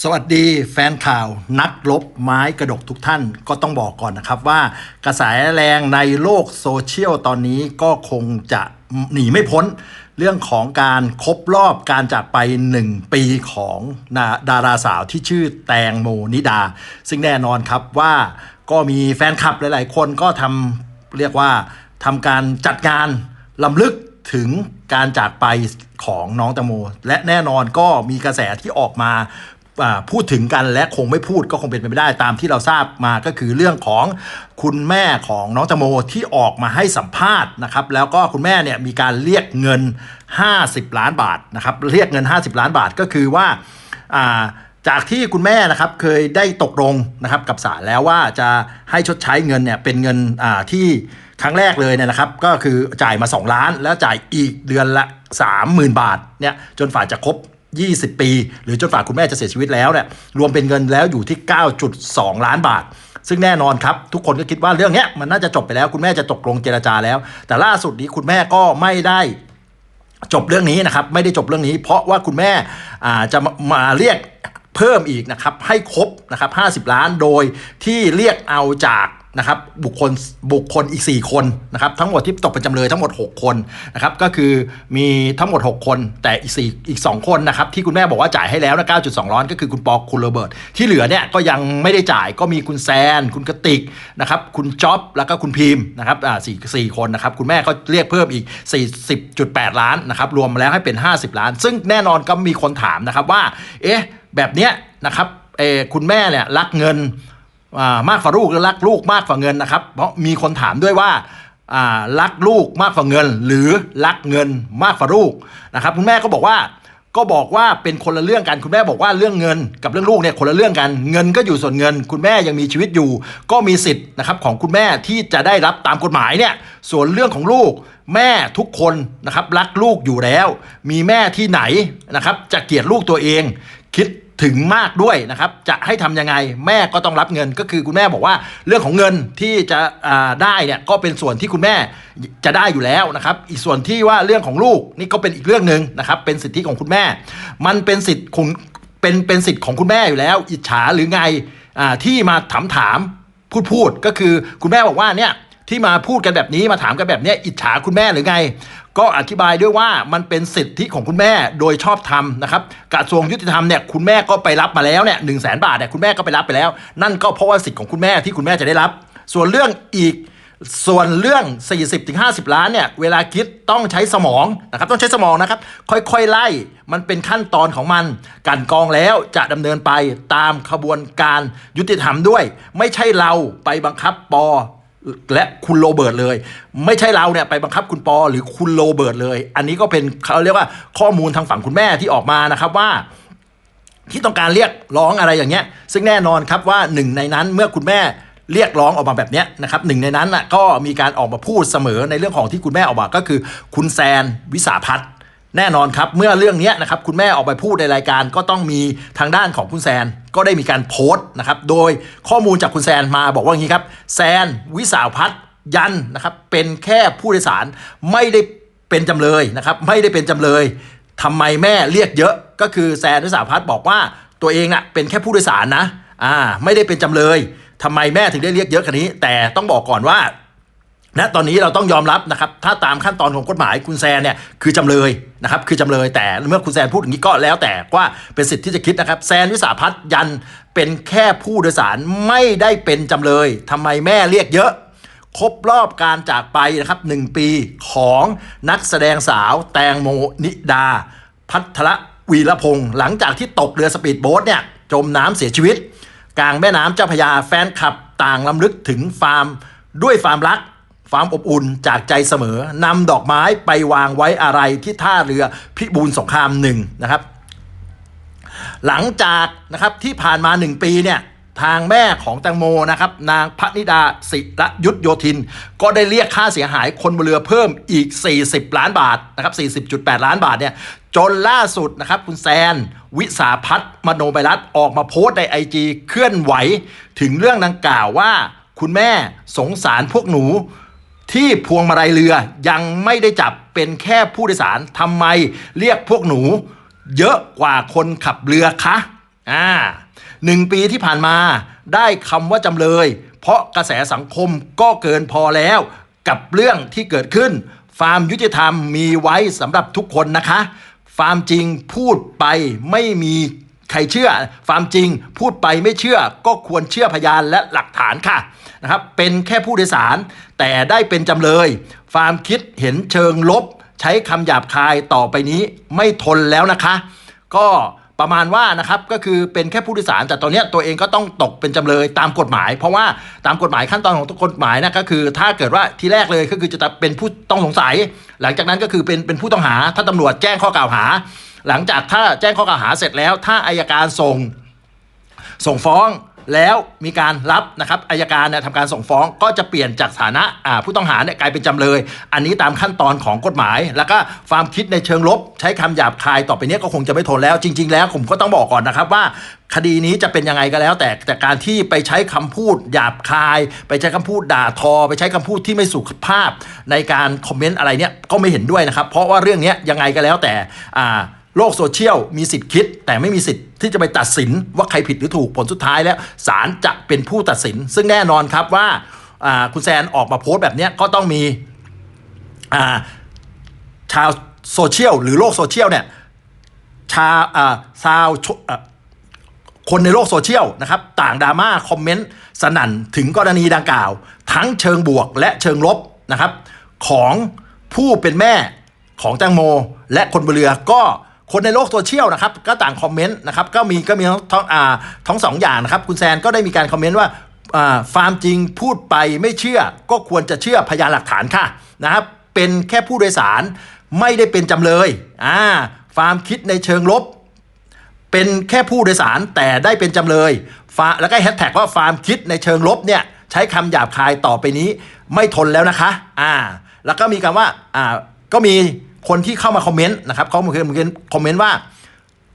สวัสดีแฟนข่าวนักลบไม้กระดกทุกท่านก็ต้องบอกก่อนนะครับว่ากระแสแรงในโลกโซเชียลตอนนี้ก็คงจะหนีไม่พ้น เรื่องของการครบรอบการจากไป 1 ปีของดาราสาวที่ชื่อแตงโมนิดา ซึ่งแน่นอนครับว่าก็มีแฟนคลับหลาย ๆ คนก็ทำเรียกว่าทำการจัดงานลำลึกถึงการจากไปของน้องแตงโม และแน่นอนก็มีกระแสที่ออกมา พูดถึงกันและคงไม่พูดก็คงเป็นไปไม่ได้ตามที่เราทราบมาก็คือเรื่องของคุณแม่ของน้องแตงโมที่ออกมาให้สัมภาษณ์นะครับ แล้วก็คุณแม่เนี่ยมีการเรียกเงิน 50 ล้านบาทนะครับเรียกเงิน 50 ล้านบาทก็คือว่าจากที่คุณแม่นะครับเคยได้ตกลงนะครับกับศาลแล้วว่าจะให้ชดใช้เงินเนี่ยเป็นเงินที่ครั้งแรกเลยเนี่ยนะครับ ก็คือจ่ายมา 2 ล้านแล้วจ่ายอีกเดือนละ 30,000 บาทเนี่ยจนฝ่ายจะครบ 20 ปี หรือจนฝ่ายคุณแม่จะเสียชีวิตแล้วเนี่ยรวมเป็นเงินแล้วอยู่ที่ 9.2 ล้านบาท ซึ่งแน่นอนครับ ทุกคนก็คิดว่าเรื่องนี้มันน่าจะจบไปแล้ว คุณแม่จะตกลงเจรจาแล้ว แต่ล่าสุดนี้คุณแม่ก็ไม่ได้จบเรื่องนี้นะครับ ไม่ได้จบเรื่องนี้ เพราะว่าคุณแม่จะมามาเรียกเพิ่มอีกนะครับให้ครบนะครับ 50 ล้านโดยที่เรียกเอาจาก นะครับบุคคลบุคคลอีก 4 คนนะครับทั้งหมดที่ตกเป็นจำเลยทั้งหมด 6 คนนะครับก็คือมีทั้งหมด 6 คน แต่อีก4อีก 2 คนนะครับที่คุณแม่บอกว่าจ่ายให้แล้วนะ9.2 ล้านก็คือคุณปอคุณโรเบิร์ตที่เหลือเนี่ยก็ยังไม่ได้จ่ายก็มีคุณแซน คุณกติกนะครับคุณจ๊อบแล้วก็คุณพิมพ์นะครับอ่าสี่สี่คนนะครับคุณแม่ก็เรียกเพิ่มอีก 40.8 ล้านนะครับรวมแล้วให้เป็น 50 ล้าน ซึ่งแน่นอนก็มีคนถามนะครับว่าเอ๊ะแบบเนี้ยนะครับเออคุณแม่เนี่ยรักเงิน มากกว่าลูกหรือรักลูกมากกว่าเงินนะครับ เพราะมีคนถามด้วยว่าอ่ารักลูกมากกว่าเงิน หรือรักเงินมากกว่าลูกนะครับคุณแม่ก็บอกว่าก็บอกว่าเป็นคนละเรื่องกันคุณแม่บอกว่าเรื่องเงิน กับเรื่องลูกเนี่ยคนละเรื่องกัน เงินก็อยู่ส่วนเงิน คุณแม่ยังมีชีวิตอยู่ ก็มีสิทธิ์นะครับของคุณแม่ที่จะได้รับตามกฎหมายเนี่ยส่วนเรื่องของลูก แม่ทุกคนนะครับรักลูกอยู่แล้ว มีแม่ที่ไหนนะครับจะเกลียดลูกตัวเอง คิด ถึงมากด้วยนะครับ จะให้ทำยังไงแม่ก็ต้องรับเงินก็คือคุณแม่บอกว่า เรื่องของเงินที่จะได้เนี่ยก็เป็นส่วนที่คุณแม่จะได้อยู่แล้วนะครับ อีกส่วนที่ว่าเรื่องของลูกนี่ก็เป็นอีกเรื่องหนึ่งนะครับ เป็นสิทธิของคุณแม่ มันเป็นสิทธิ์ของเป็นเป็นสิทธิ์ของคุณแม่อยู่แล้ว อิจฉาหรือไงอที่มาถามถามพูดพูดก็คือคุณแม่บอกว่าเนี่ย ที่มาพูดกันแบบนี้มาถามกันแบบนี้อิจฉาคุณแม่หรือไง ก็อธิบายด้วยว่ามันเป็นสิทธิของคุณแม่โดยชอบธรรมนะครับกระทรวงยุติธรรมเนี่ยคุณแม่ก็ไปรับมาแล้วเนี่ยหนึ่งแสนบาทเนี่ยคุณแม่ก็ไปรับไปแล้ว นั่นก็เพราะว่าสิทธิของคุณแม่ที่คุณแม่จะได้รับ ส่วนเรื่องอีกส่วนเรื่อง 40-50 ล้านเนี่ย เวลาคิดต้องใช้สมองนะครับ ต้องใช้สมองนะครับ ค่อยๆ ไล่ มันเป็นขั้นตอนของมัน การกองแล้วจะดำเนินไปตามขบวนการยุติธรรมด้วย ไม่ใช่เราไปบังคับปอ และคุณโรเบิร์ตเลย ไม่ใช่เราเนี่ยไปบังคับคุณปอหรือคุณโรเบิร์ตเลย อันนี้ก็เป็นเขาเรียกว่าข้อมูลทางฝั่งคุณแม่ที่ออกมานะครับว่าที่ต้องการเรียกร้องอะไรอย่างเงี้ย ซึ่งแน่นอนครับว่าหนึ่งในนั้นเมื่อคุณแม่เรียกร้องออกมาแบบเนี้ยนะครับหนึ่งในนั้นน่ะก็มีการออกมาพูดเสมอในเรื่องของที่คุณแม่ออกมาก็คือ คุณแซนวิสาพัฒน์ แน่นอนครับเมื่อเรื่องนี้นะครับคุณแม่ออกไปพูดในรายการก็ต้องมีทางด้านของคุณแซนก็ได้มีการโพสต์นะครับโดยข้อมูลจากคุณแซนมาบอกว่าอย่างนี้ครับแซนวิสาพัฒน์ยันนะครับเป็นแค่ผู้โดยสารไม่ได้เป็นจำเลยนะครับไม่ได้เป็นจำเลยทำไมแม่เรียกเยอะ ก็คือแซนวิสาพัฒน์บอกว่าตัวเองน่ะเป็นแค่ผู้โดยสารนะอ่าไม่ได้เป็นจำเลยทำไมแม่ถึงได้เรียกเยอะขนาดนี้ แต่ต้องบอกก่อนว่า ณตอนนี้เราต้องยอมรับนะครับถ้าตามขั้นตอนของกฎหมายคุณแซนเนี่ยคือจำเลยนะครับคือจำเลยแต่เมื่อคุณแซนพูดอย่างนี้ก็แล้วแต่ว่าเป็นสิทธิ์ที่จะคิดนะครับแซนวิสาพัฒน์ยันเป็นแค่ผู้โดยสารไม่ได้เป็นจำเลยทำไมแม่เรียกเยอะ ครบรอบการจากไปนะครับหนึ่งปีของนักแสดงสาวแตงโมนิดา พัทรวีรพงศ์หลังจากที่ตกเรือสปีดโบ๊ทเนี่ยจมน้ำเสียชีวิต กลางแม่น้ำเจ้าพยาแฟนคลับต่างลำลึกถึงฟาร์มด้วยฟาร์มรัก ฟามอบอุ่นจากใจเสมอนำดอกไม้ไปวางไว้อะไรที่ท่าเรือพิบูลสงครามหนึ่งนะครับ หลังจากนะครับที่ผ่านมา 1 ปีเนี่ยทางแม่ของแตงโมนะครับนางพนิดาศิระยุทธโยธิน ก็ได้เรียกค่าเสียหายคนบนเรือเพิ่มอีก 40 ล้านบาทนะครับ40.8 ล้านบาทเนี่ยจนล่าสุดนะครับคุณแซน วิสาพัฒน์มโนไบรัตออกมาโพสต์ในไอจีเคลื่อนไหว ถึงเรื่องดังกล่าวว่า คุณแม่สงสารพวกหนู ที่พวงมาลัยเรือยังไม่ได้จับเป็นแค่ผู้โดยสารทำไมเรียกพวกหนู เยอะกว่าคนขับเรือคะอ่าหนึ่งปีที่ผ่านมาได้คำว่าจำเลย เพราะกระแสสังคมก็เกินพอแล้วกับเรื่องที่เกิดขึ้น ฟาร์มยุติธรรมมีไว้สำหรับทุกคนนะคะ ฟาร์มจริงพูดไปไม่มี ใครเชื่อฟามจริงพูดไปไม่เชื่อก็ควรเชื่อพยานและหลักฐานค่ะนะครับเป็นแค่ผู้โดยสาร แต่ได้เป็นจำเลยฟามคิดเห็นเชิงลบ ใช้คำหยาบคายต่อไปนี้ไม่ทนแล้วนะคะ ก็ประมาณว่านะครับก็คือเป็นแค่ผู้โดยสาร แต่ตอนนี้ตัวเองก็ต้องตกเป็นจำเลยตามกฎหมาย เพราะว่าตามกฎหมายขั้นตอนของกฎหมายนะก็คือ ถ้าเกิดว่าที่แรกเลยก็คือจะเป็นผู้ต้องสงสัย หลังจากนั้นก็คือเป็นเป็นผู้ต้องหาถ้าตำรวจแจ้งข้อกล่าวหา หลังจากถ้าแจ้งข้อกล่าวหาเสร็จแล้ว ถ้าอายการส่ง ส่งฟ้องแล้วมีการรับนะครับอายการเนี่ยทำการส่งฟ้องก็จะเปลี่ยนจากฐานะผู้ต้องหาเนี่ยกลายเป็นจำเลย อันนี้ตามขั้นตอนของกฎหมาย แล้วก็ความคิดในเชิงลบ ใช้คำหยาบคายต่อไปนี้ก็คงจะไม่ทนแล้ว จริง ๆ แล้วผมก็ต้องบอกก่อนนะครับว่าคดีนี้จะเป็นยังไงก็แล้ว แต่แต่การที่ไปใช้คำพูดหยาบคาย ไปใช้คำพูดด่าทอ ไปใช้คำพูดที่ไม่สุภาพในการคอมเมนต์อะไรเนี่ยก็ไม่เห็นด้วยนะครับ เพราะว่าเรื่องนี้ยยังไงก็แล้วแต่อ่า โลกโซเชียลมีสิทธิ์คิด แต่ไม่มีสิทธิ์ที่จะไปตัดสินว่าใครผิดหรือถูกผลสุดท้ายแล้วศาลจะเป็นผู้ตัดสิน ซึ่งแน่นอนครับว่าคุณแซนออกมาโพสต์แบบนี้ก็ต้องมีาชาวโซเชียลหรือโลกโซเชียลเนี่ยชาชาวคนในโลกโซเชียลนะครับต่างดราม่าคอมเมนต์สนั่นถึงกรณีดังกล่าว ทั้งเชิงบวกและเชิงลบนะครับ ของผู้เป็นแม่ของแตงโม และคนบนเรือก็ คนในโลกโซเชียลนะครับก็ต่างคอมเมนต์นะครับก็มีก็มีทั้งทั้งอ่าทั้งสองอย่างนะครับคุณแซนก็ได้มีการคอมเมนต์ว่าอ่าฟาร์มจริงพูดไปไม่เชื่อ ก็ควรจะเชื่อพยานหลักฐานค่ะนะครับเป็นแค่ผู้โดยสารไม่ได้เป็นจำเลยอ่าฟาร์มคิดในเชิงลบ เป็นแค่ผู้โดยสารแต่ได้เป็นจำเลยฟาแล้วก็แฮชแท็กว่าฟาร์มคิดในเชิงลบเนี่ยใช้คำหยาบคายต่อไปนี้ไม่ทนแล้วนะคะอ่าแล้วก็มีคำว่าอ่าก็มี คนที่เข้ามาคอมเมนต์นะครับเขาเหมือนกันคอมเมนต์ว่า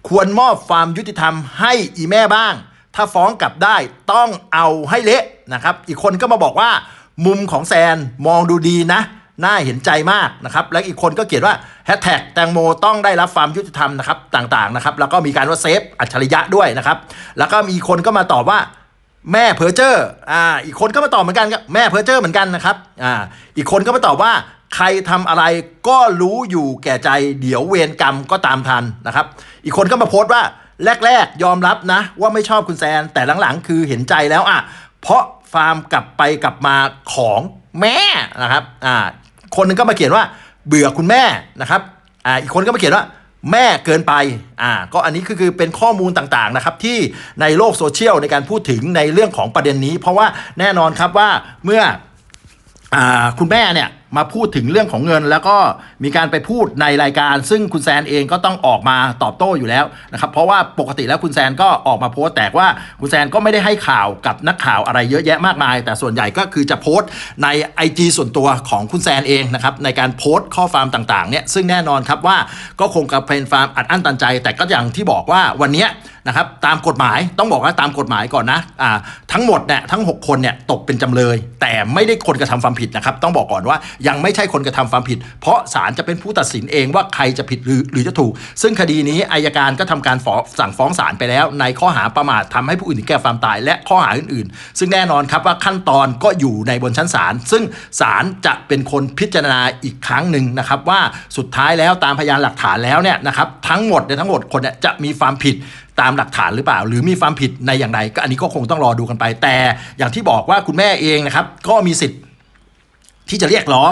ควรมอบความยุติธรรมให้อีแม่บ้าง ถ้าฟ้องกลับได้ต้องเอาให้เละนะครับ อีกคนก็มาบอกว่า มุมของแซนมองดูดีนะน่าเห็นใจมากนะครับ และอีกคนก็เขียนว่าแฮชแท็กแตงโมต้องได้รับความยุติธรรมนะครับต่างๆนะครับ แล้วก็มีการว่าเซฟอัจฉริยะด้วยนะครับ แล้วก็มีคนก็มาตอบว่าแม่เพอเจอร์อ่าอีกคนก็มาตอบเหมือนกันครับแม่เพอเจอร์เหมือนกันนะครับอ่าอีกคนก็มาตอบว่า ใครทำอะไรก็รู้อยู่แก่ใจ เดี๋ยวเวรกรรมก็ตามทันนะครับ อีกคนก็มาโพสต์ว่าแรก ๆ ยอมรับนะ ว่าไม่ชอบคุณแซน แต่หลัง ๆ คือเห็นใจแล้วอะ เพราะฟาร์มกลับไปกลับมาของแม่นะครับอ่าคนหนึงก็มาเขียนว่าเบื่อคุณแม่นะครับอ่าอีกคนก็มาเขียนว่าแม่เกินไป อ่า ก็อันนี้คือคือเป็นข้อมูลต่างๆนะครับที่ในโลกโซเชียลในการพูดถึงในเรื่องของประเด็นนี้ เพราะว่าแน่นอนครับว่าเมื่ออ่าคุณแม่เนี่ย มาพูดถึงเรื่องของเงิน แล้วก็มีการไปพูดในรายการ ซึ่งคุณแซนเองก็ต้องออกมาตอบโต้อยู่แล้วนะครับเพราะว่าปกติแล้วคุณแซนก็ออกมาโพสต์แต่ว่าคุณแซนก็ไม่ได้ให้ข่าวกับนักข่าวอะไรเยอะแยะมากมาย แต่ส่วนใหญ่ก็คือจะโพสต์ใน IG ส่วนตัวของคุณแซนเองนะครับในการโพสต์ข้อความต่างๆเนี่ยซึ่งแน่นอนครับว่าก็คงกับเป็นฟาร์มอัดอั้นตันใจ แต่ก็อย่างที่บอกว่าวันนี้นะครับตามกฎหมายต้องบอกว่าตามกฎหมายก่อนนะอ่าทั้งหมดเนี่ยทั้ง 6 คนเนี่ยตกเป็นจำเลย แต่ไม่ได้คนกระทำความผิดนะครับ ต้องบอกก่อนว่ายังไม่ใช่คนกระทำความผิด เพราะศาลจะเป็นผู้ตัดสินเองว่าใครจะผิดหรือหรือจะถูก ซึ่งคดีนี้อายการก็ทำการสั่งฟ้องศาลไปแล้ว ในข้อหาประมาททำให้ผู้อื่นถึงแก่ความตาย และข้อหาอื่นๆ ซึ่งแน่นอนครับว่าขั้นตอนก็อยู่ในบนชั้นศาลซึ่งศาลจะเป็นคนพิจารณาอีกครั้งหนึ่งนะครับว่าสุดท้ายแล้วตามพยานหลักฐานแล้วเนี่ยนะครับทั้งหมดในยทั้งหมดคนเนี่ยจะมีความผิดตามหลักฐานหรือเปล่า หรือมีความผิดในอย่างไรก็อันนี้ก็คงต้องรอดูกันไป แต่อย่างที่บอกว่าคุณแม่เองนะครับ ก็มีสิทธิ์ที่จะเรียกร้อง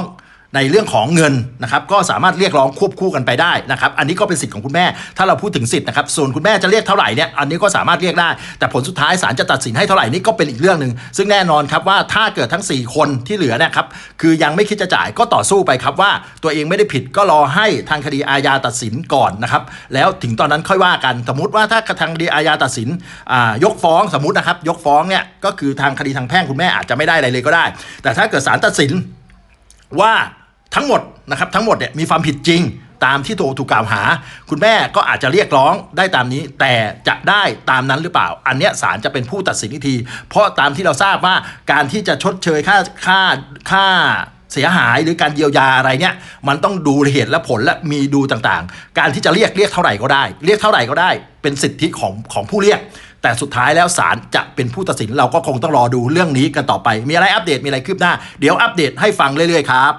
ในเรื่องของเงินนะครับก็สามารถเรียกร้องควบคู่กันไปได้นะครับอันนี้ก็เป็นสิทธิ์ของคุณแม่ ถ้าเราพูดถึงสิทธิ์นะครับส่วนคุณแม่จะเรียกเท่าไหร่เนี่ยอันนี้ก็สามารถเรียกได้ แต่ผลสุดท้ายศาลจะตัดสินให้เท่าไหร่นี่ก็เป็นอีกเรื่องหนึ่งซึ่งแน่นอนครับว่าถ้าเกิดทั้ง 4 คนที่เหลือนะครับคือยังไม่คิดจะจ่ายก็ต่อสู้ไปครับว่า ตัวเองไม่ได้ผิดก็รอให้ทางคดีอาญาตัดสินก่อนนะครับแล้วถึงตอนนั้นค่อยว่ากันสมมติว่าถ้าทางคดีอาญาตัดสินอ่ายกฟ้องสมมตินะครับยกฟ้องเนี่ยก็คือทางคดีทางแพ่งคุณแม่อาจจะไม่ได้อะไรเลยก็ได้ แต่ถ้าเกิดศาลตัดสินว่า ทั้งหมดนะครับทั้งหมดเนี่ยมีความผิดจริงตามที่ถูกถูกกล่าวหา คุณแม่ก็อาจจะเรียกร้องได้ตามนี้ แต่จะได้ตามนั้นหรือเปล่า อันเนี้ยศาลจะเป็นผู้ตัดสินที เพราะตามที่เราทราบว่าการที่จะชดเชยค่าค่าค่าเสียหายหรือการเยียวยาอะไรเนี่ยมันต้องดูเหตุและผลและมีดูต่างๆ การที่จะเรียกเรียกเท่าไหร่ก็ได้ เรียกเท่าไหร่ก็ได้ เป็นสิทธิของของผู้เรียก แต่สุดท้ายแล้วศาลจะเป็นผู้ตัดสินเราก็คงต้องรอดูเรื่องนี้กันต่อไป มีอะไรอัปเดตมีอะไรคืบหน้า เดี๋ยวอัปเดตให้ฟังเรื่อยๆครับ